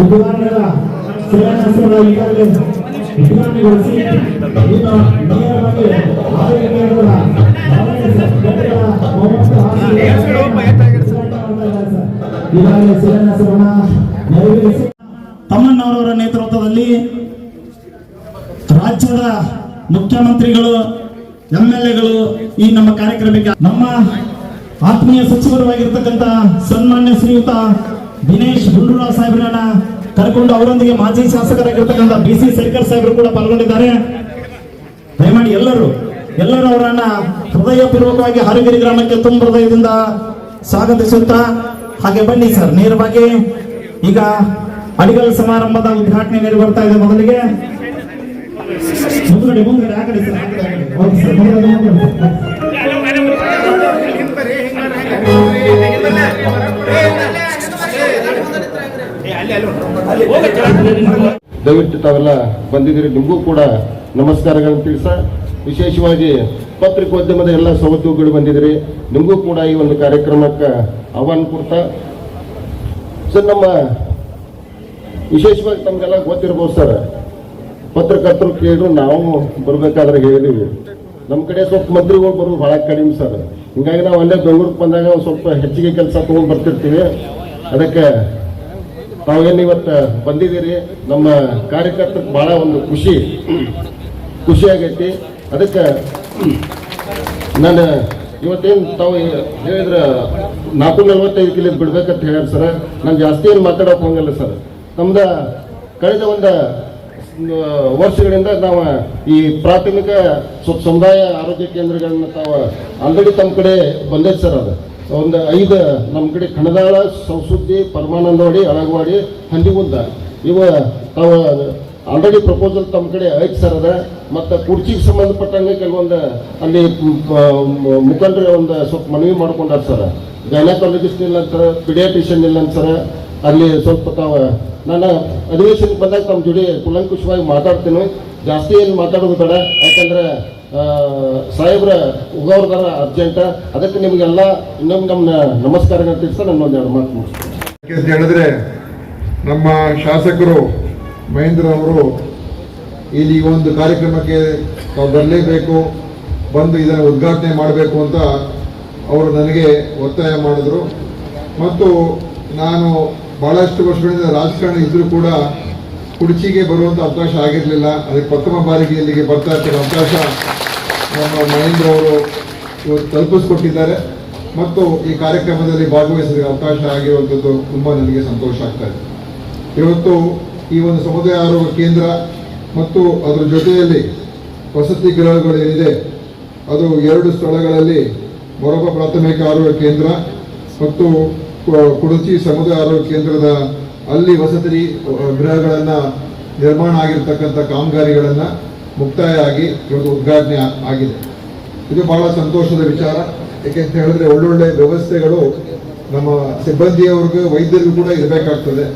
ఉదాహరణగా శ్రీరామేశ్వరరావు గారు ಶಿಲಾನ್ಯಾಸವನ್ನ ನೆರವೇರಿಸಿ ತಮ್ಮಣ್ಣವರವರ ನೇತೃತ್ವದಲ್ಲಿ ರಾಜ್ಯದ ಮುಖ್ಯಮಂತ್ರಿಗಳು ಎಂ ಎಗಳು ಈ ನಮ್ಮ ಕಾರ್ಯಕ್ರಮಕ್ಕೆ ನಮ್ಮ ಆತ್ಮೀಯ ಸಚಿವರಾಗಿರ್ತಕ್ಕಂಥ ಸನ್ಮಾನ್ಯ ಶ್ರೀಯುತ ದಿನೇಶ್ ಗುಂಡೂರಾವ್ ಸಾಹೇಬ್ರನ್ನ ಕರ್ಕೊಂಡು ಅವರೊಂದಿಗೆ ಮಾಜಿ ಶಾಸಕರಾಗಿರ್ತಕ್ಕಂಥ ಬಿ ಸಿ ಶೇಖರ್ ಸಾಹೇಬರು ಕೂಡ ಪಾಲ್ಗೊಂಡಿದ್ದಾರೆ. ದಯಮಾಡಿ ಎಲ್ಲರೂ ಎಲ್ಲರೂ ಅವರನ್ನ ಹೃದಯಪೂರ್ವಕವಾಗಿ ಹರಗಿರಿ ಗ್ರಾಮಕ್ಕೆ ತುಂಬ ಹೃದಯದಿಂದ ಸ್ವಾಗತಿಸುತ್ತಾ ಹಾಗೆ ಬನ್ನಿ ಸರ್, ನೇರವಾಗಿ ಈಗ ಅಡಿಗಲ್ ಸಮಾರಂಭದ ಉದ್ಘಾಟನೆ ನೆರವೇರ್ತಾ ಇದೆ ಮೊದಲಿಗೆ. ದಯವಿಟ್ಟು ತಾವೆಲ್ಲ ಬಂದಿದ್ದೀರಿ. ನಿಮಗೂ ಕೂಡ ನಮಸ್ಕಾರಗಳನ್ನು ತಿಳಿಸ. ವಿಶೇಷವಾಗಿ ಪತ್ರಿಕೋದ್ಯಮದ ಎಲ್ಲ ಸವಲತ್ತುಗಳು ಬಂದಿದ್ದೀರಿ. ನಿಮಗೂ ಕೂಡ ಈ ಒಂದು ಕಾರ್ಯಕ್ರಮಕ್ಕೆ ಆಹ್ವಾನ ಕೊಡ್ತಾ. ಸರ್, ನಮ್ಮ ವಿಶೇಷವಾಗಿ ತಮಗೆಲ್ಲ ಗೊತ್ತಿರ್ಬೋದು ಸರ್. ಪತ್ರಕರ್ತರು ಕೇಳಿದ್ರು, ನಾವು ಬರ್ಬೇಕಾದ್ರೆ ಹೇಳಿದೀವಿ. ನಮ್ಮ ಕಡೆ ಸ್ವಲ್ಪ ಮಂತ್ರಿಗಳು ಬರೋದು ಭಾಳ ಕಡಿಮೆ ಸರ್. ಹಿಂಗಾಗಿ ನಾವು ಅಲ್ಲೇ ಬೆಂಗಳೂರಿಗೆ ಬಂದಾಗ ಸ್ವಲ್ಪ ಹೆಚ್ಚಿಗೆ ಕೆಲಸ ತೊಗೊಂಡು ಬರ್ತಿರ್ತೀವಿ. ಅದಕ್ಕೆ ತಾವೇನು ಇವತ್ತು ಬಂದಿದ್ದೀರಿ. ನಮ್ಮ ಕಾರ್ಯಕರ್ತಕ್ಕೆ ಭಾಳ ಒಂದು ಖುಷಿ. ಖುಷಿ ಅದಕ್ಕೆ ನಾನು ಇವತ್ತೇನು ತಾವು ಹೇಳಿದ್ರೆ ನಾಲ್ಕು ನಲ್ವತ್ತೈದು ಕಿಲೋ ಬಿಡ್ಬೇಕಂತ ಹೇಳ್ಯಾರ ಸರ್. ನಾನು ಜಾಸ್ತಿ ಏನು ಮಾತಾಡೋಕೆ ಹೋಗಲ್ಲ ಸರ್. ನಮ್ದು ಕಳೆದ ಒಂದು ವರ್ಷಗಳಿಂದ ನಾವು ಈ ಪ್ರಾಥಮಿಕ ಸಮುದಾಯ ಆರೋಗ್ಯ ಕೇಂದ್ರಗಳನ್ನ ತಾವು ಆಲ್ರೆಡಿ ತಮ್ಮ ಕಡೆ ಬಂದೈತೆ ಸರ್ ಅದು. ಒಂದು ಐದು ನಮ್ಮ ಕಡೆ ಕಣದಾಳ ಸಂಸುದ್ದಿ, ಪರಮಾನಂದವಾಡಿ, ಅಳಗವಾಡಿ, ಹಂದಿಗುಂದ. ಇವ ತಾವು ಆಲ್ರೆಡಿ ಪ್ರಪೋಸಲ್ ತಮ್ಮ ಕಡೆ ಐದು ಸರ್ ಅದ. ಮತ್ತು ಕುರ್ಚಿಗೆ ಸಂಬಂಧಪಟ್ಟಂಗೆ ಕೆಲವೊಂದು ಅಲ್ಲಿ ಮುಖಂಡರು ಒಂದು ಸ್ವಲ್ಪ ಮನವಿ ಮಾಡ್ಕೊಂಡಾರ ಸರ್. ಗೈನಕಾಲಜಿಸ್ಟ್ ಇಲ್ಲ ಅಂತಾರೆ ಪಿಡಿಯಾಟ್ರಿಷಿಯನ್ ಇಲ್ಲ ಅಂತಾರೆ ಅಲ್ಲಿ ಸ್ವಲ್ಪ ತಾವು ನಾನು ಅಧಿವೇಶನಕ್ಕೆ ಬಂದಾಗ ತಮ್ಮ ಜೋಡಿ ಕುಲಂಕುಷವಾಗಿ ಮಾತಾಡ್ತೀನಿ. ಜಾಸ್ತಿ ಏನು ಮಾತಾಡೋದು ಬೇಡ. ಯಾಕಂದ್ರೆ ಸಾಹೇಬ್ರ ಉಗೋರ್ದಾರ ಅರ್ಜೆಂಟ. ಅದಕ್ಕೆ ನಿಮಗೆಲ್ಲ ಇನ್ನೊಂದು ನಮ್ಮ ನಮಸ್ಕಾರ ತಿಳಿಸ ನಾನು ಒಂದೆರಡು ಮಾತು ಹೇಳಿದ್ರೆ, ನಮ್ಮ ಶಾಸಕರು ಮಹೇಂದ್ರ ಅವರು ಇಲ್ಲಿ ಒಂದು ಕಾರ್ಯಕ್ರಮಕ್ಕೆ ತಾವು ಬರಲೇಬೇಕು, ಬಂದು ಇದನ್ನು ಉದ್ಘಾಟನೆ ಮಾಡಬೇಕು ಅಂತ ಅವರು ನನಗೆ ಒತ್ತಾಯ ಮಾಡಿದ್ರು. ಮತ್ತು ನಾನು ಭಾಳಷ್ಟು ವರ್ಷಗಳಿಂದ ರಾಜಕಾರಣ ಇದ್ದರೂ ಕೂಡ ಕುರ್ಚಿಗೆ ಬರುವಂಥ ಅವಕಾಶ ಆಗಿರಲಿಲ್ಲ. ಅದಕ್ಕೆ ಪ್ರಥಮ ಬಾರಿಗೆ ಇಲ್ಲಿಗೆ ಬರ್ತಾ ಇರ್ತಾರೆ ಅವಕಾಶ ಮಹೇಂದ್ರ ಅವರು ಇವತ್ತು ತಲುಪಿಸ್ಕೊಟ್ಟಿದ್ದಾರೆ. ಮತ್ತು ಈ ಕಾರ್ಯಕ್ರಮದಲ್ಲಿ ಭಾಗವಹಿಸಲಿಕ್ಕೆ ಅವಕಾಶ ಆಗಿರುವಂಥದ್ದು ತುಂಬ ನನಗೆ ಸಂತೋಷ ಆಗ್ತಾ ಇದೆ. ಇವತ್ತು ಈ ಒಂದು ಸಮುದಾಯ ಆರೋಗ್ಯ ಕೇಂದ್ರ ಮತ್ತು ಅದರ ಜೊತೆಯಲ್ಲಿ ವಸತಿ ಗೃಹಗಳು ಏನಿದೆ, ಅದು ಎರಡು ಸ್ಥಳಗಳಲ್ಲಿ ಮೊರಬ ಪ್ರಾಥಮಿಕ ಆರೋಗ್ಯ ಕೇಂದ್ರ ಮತ್ತು ಕುಡಚಿ ಸಮುದಾಯ ಆರೋಗ್ಯ ಕೇಂದ್ರದ ಅಲ್ಲಿ ವಸತಿ ಗೃಹಗಳನ್ನು ನಿರ್ಮಾಣ ಆಗಿರ್ತಕ್ಕಂಥ ಕಾಮಗಾರಿಗಳನ್ನು ಮುಕ್ತಾಯ ಆಗಿ ಇವತ್ತು ಉದ್ಘಾಟನೆ ಆಗಿದೆ. ಇದು ಬಹಳ ಸಂತೋಷದ ವಿಚಾರ. ಯಾಕೆ ಅಂತ ಹೇಳಿದ್ರೆ ಒಳ್ಳೊಳ್ಳೆ ವ್ಯವಸ್ಥೆಗಳು ನಮ್ಮ ಸಿಬ್ಬಂದಿಯವ್ರಿಗೂ, ವೈದ್ಯರಿಗೂ ಕೂಡ ಇರಬೇಕಾಗ್ತದೆ.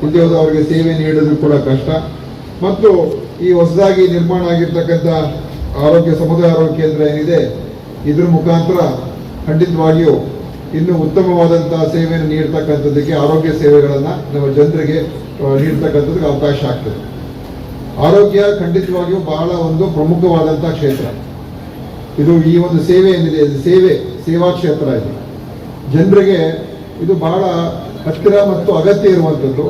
ಹೋದ ಅವರಿಗೆ ಸೇವೆ ನೀಡೋದು ಕೂಡ ಕಷ್ಟ. ಮತ್ತು ಈ ಹೊಸದಾಗಿ ನಿರ್ಮಾಣ ಆಗಿರ್ತಕ್ಕಂಥ ಆರೋಗ್ಯ ಸಮುದಾಯ ಆರೋಗ್ಯ ಕೇಂದ್ರ ಏನಿದೆ, ಇದ್ರ ಮುಖಾಂತರ ಖಂಡಿತವಾಗಿಯೂ ಇನ್ನೂ ಉತ್ತಮವಾದಂತಹ ಸೇವೆಯನ್ನು ನೀಡ್ತಕ್ಕಂಥದ್ದಕ್ಕೆ, ಆರೋಗ್ಯ ಸೇವೆಗಳನ್ನು ನಮ್ಮ ಜನರಿಗೆ ನೀಡ್ತಕ್ಕಂಥದ್ದಕ್ಕೆ ಅವಕಾಶ ಆಗ್ತದೆ. ಆರೋಗ್ಯ ಖಂಡಿತವಾಗಿಯೂ ಬಹಳ ಒಂದು ಪ್ರಮುಖವಾದಂತಹ ಕ್ಷೇತ್ರ. ಇದು ಈ ಒಂದು ಸೇವೆ ಏನಿದೆ ಸೇವೆ, ಸೇವಾ ಕ್ಷೇತ್ರ ಇದೆ. ಜನರಿಗೆ ಇದು ಬಹಳ ಹತ್ತಿರ ಮತ್ತು ಅಗತ್ಯ ಇರುವಂಥದ್ದು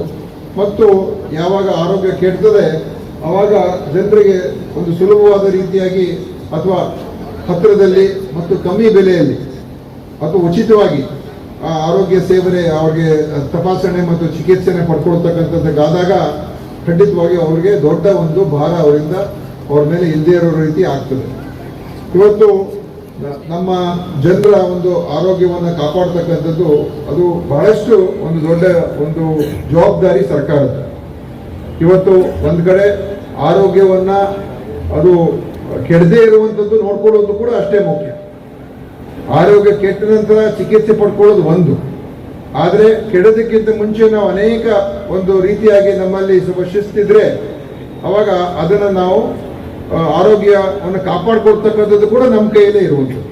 ಮತ್ತು ಯಾವಾಗ ಆರೋಗ್ಯ ಕೆಡ್ತದೆ ಆವಾಗ ಜನರಿಗೆ ಒಂದು ಸುಲಭವಾದ ರೀತಿಯಾಗಿ ಅಥವಾ ಹತ್ತಿರದಲ್ಲಿ ಮತ್ತು ಕಮ್ಮಿ ಬೆಲೆಯಲ್ಲಿ ಅಥವಾ ಉಚಿತವಾಗಿ ಆ ಆರೋಗ್ಯ ಸೇವನೆ ಅವ್ರಿಗೆ ತಪಾಸಣೆ ಮತ್ತು ಚಿಕಿತ್ಸೆನೆ ಪಡ್ಕೊಳ್ತಕ್ಕಂಥದ್ದಾದಾಗ ಖಂಡಿತವಾಗಿ ಅವ್ರಿಗೆ ದೊಡ್ಡ ಒಂದು ಭಾರ ಅವರಿಂದ ಅವ್ರ ಮೇಲೆ ಇಲ್ಲದೇ ಇರೋ ರೀತಿ ಆಗ್ತದೆ. ಇವತ್ತು ನಮ್ಮ ಜನರ ಒಂದು ಆರೋಗ್ಯವನ್ನು ಕಾಪಾಡ್ತಕ್ಕಂಥದ್ದು ಅದು ಬಹಳಷ್ಟು ಒಂದು ದೊಡ್ಡ ಒಂದು ಜವಾಬ್ದಾರಿ ಸರ್ಕಾರದ. ಇವತ್ತು ಒಂದು ಕಡೆ ಆರೋಗ್ಯವನ್ನ ಅದು ಕೆಡದೇ ಇರುವಂಥದ್ದು ನೋಡ್ಕೊಳ್ಳೋದು ಕೂಡ ಅಷ್ಟೇ ಮುಖ್ಯ. ಆರೋಗ್ಯ ಕೆಟ್ಟ ನಂತರ ಚಿಕಿತ್ಸೆ ಪಡ್ಕೊಳ್ಳೋದು ಒಂದು. ಆದರೆ ಕೆಡೋದಕ್ಕಿಂತ ಮುಂಚೆ ನಾವು ಅನೇಕ ಒಂದು ರೀತಿಯಾಗಿ ನಮ್ಮಲ್ಲಿ ಸ್ವಲ್ಪ ಶಿಸ್ತಿದ್ರೆ ಅವಾಗ ಅದನ್ನು ನಾವು ಆರೋಗ್ಯವನ್ನು ಕಾಪಾಡ್ಕೊಳ್ತಕ್ಕಂಥದ್ದು ಕೂಡ ನಮ್ಮ ಕೈಯಲ್ಲೇ ಇರುವಂಥದ್ದು.